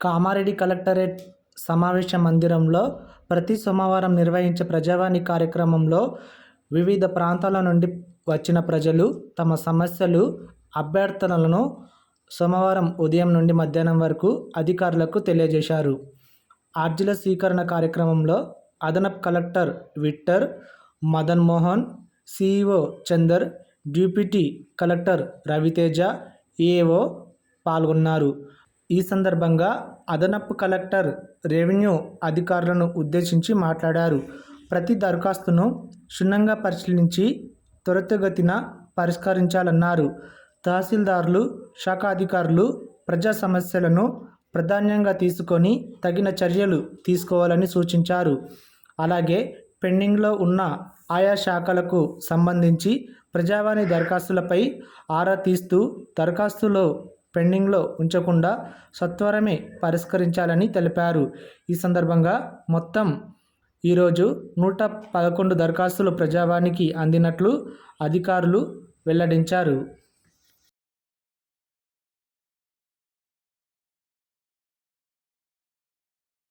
Kamareddy collectorate సమావేశ మందిరంలో ప్రతి సోమవారం నిర్వహించే ప్రజావాణి కార్యక్రమంలో వివిధ ప్రాంతాల నుండి వచ్చిన ప్రజలు తమ సమస్యలు అభ్యర్థనలను సోమవారం ఉదయం నుండి మధ్యాహ్నం వరకు అధికారులకు తెలియజేశారు. అర్జీల స్వీకరణ కార్యక్రమంలో అదనపు collector Victor Madan Mohan CEO Chandar deputy collector Raviteja AO పాల్గొన్నారు. ఈ సందర్భంగా అదనపు కలెక్టర్ రెవెన్యూ అధికారులను ఉద్దేశించి మాట్లాడారు. ప్రతి దరఖాస్తును క్షుణ్ణంగా పరిశీలించి త్వరితగతిన పరిష్కరించాలన్నారు. తహసీల్దారులు శాఖ అధికారులు ప్రజా సమస్యలను ప్రాధాన్యంగా తీసుకొని తగిన చర్యలు తీసుకోవాలని సూచించారు. అలాగే పెండింగ్లో ఉన్న ఆయా శాఖలకు సంబంధించి ప్రజావాణి దరఖాస్తులపై ఆరా తీస్తూ దరఖాస్తులో పెండింగ్లో ఉంచకుండా సత్వరమే పరిష్కరించాలని తెలిపారు. ఈ సందర్భంగా మొత్తం ఈరోజు నూట పదకొండు దరఖాస్తులు ప్రజావానికి అందినట్లు అధికారులు వెల్లడించారు.